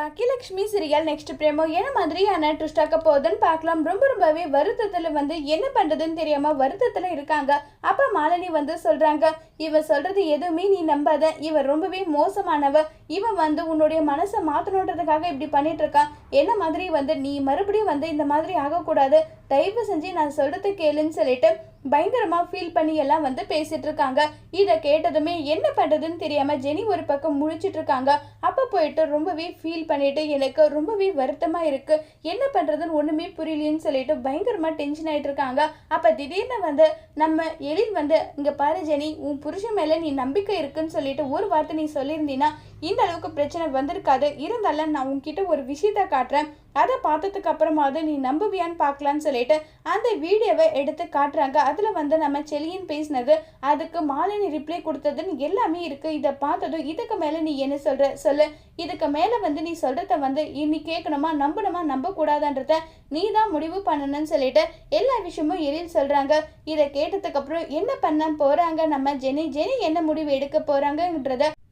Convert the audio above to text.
Baakiyalakshmi serial next பிரேமோ என்ன மாதிரியான ட்விஸ்டாக்க போகுதுன்னு பார்க்கலாம். ரொம்ப ரொம்பவே வருத்தத்தில் வந்து என்ன பண்ணுறதுன்னு தெரியாம வருத்தத்தில் இருக்காங்க. அப்போ மாலினி வந்து சொல்கிறாங்க இவன் சொல்கிறது எதுவுமே நீ நம்பாத. இவன் ரொம்பவே மோசமானவ. இவன் வந்து உன்னுடைய மனசை மாற்றணுன்றதுக்காக இப்படி பண்ணிட்டு இருக்கான் என்ன மாதிரி வந்து நீ மறுபடியும் வந்து இந்த மாதிரி ஆகக்கூடாது. தயவு செஞ்சு நான் சொல்கிறது கேளுன்னு சொல்லிட்டு பயங்கரமாக ஃபீல் பண்ணி எல்லாம் வந்து பேசிட்டு இருக்காங்க. இதை கேட்டதுமே என்ன பண்ணுறதுன்னு தெரியாமல் ஜெனி ஒரு பக்கம் முழிச்சிட்டு இருக்காங்க. அப்போ போயிட்டு ரொம்பவே ஃபீல் பண்ணிட்டு எனக்கு ரொம்பவே வருத்தமாக இருக்கு. என்ன பண்ணுறதுன்னு ஒன்றுமே புரியலைன்னு சொல்லிட்டு பயங்கரமாக டென்ஷன் ஆகிட்டு இருக்காங்க. அப்போ திடீர்னு வந்து நம்ம எழில் வந்து இங்கே பாரு ஜெனி உன் புருஷன் மேலே நீ நம்பிக்கை இருக்குன்னு சொல்லிட்டு ஒரு வார்த்தை நீ சொல்லியிருந்தீன்னா இந்த அளவுக்கு பிரச்சனை வந்திருக்காது. இருந்தாலும் நான் உன்கிட்ட ஒரு விஷயத்த காட்டுறேன். அதை பார்த்ததுக்கு அப்புறமாவது நீ நம்புவியான்னு பார்க்கலான்னு சொல்லிட்டு அந்த வீடியோவை எடுத்து காட்டுறாங்க. அதில் வந்து நம்ம செலியின் பேசினது அதுக்கு மாலினி ரிப்ளை கொடுத்ததுன்னு எல்லாமே இருக்குது இதை பார்த்ததும் இதுக்கு மேலே நீ என்ன சொல்கிற சொல்லு. இதுக்கு மேலே வந்து நீ சொல்கிறத வந்து நீ கேட்கணுமா? நம்பணுமா? நம்பக்கூடாதுன்றத நீ தான் முடிவு பண்ணணும்னு சொல்லிட்டு எல்லா விஷயமும் எழில் சொல்கிறாங்க இதை கேட்டதுக்கப்புறம் என்ன பண்ண போகிறாங்க நம்ம ஜெனி? ஜெனி என்ன முடிவு எடுக்க போகிறாங்கன்றத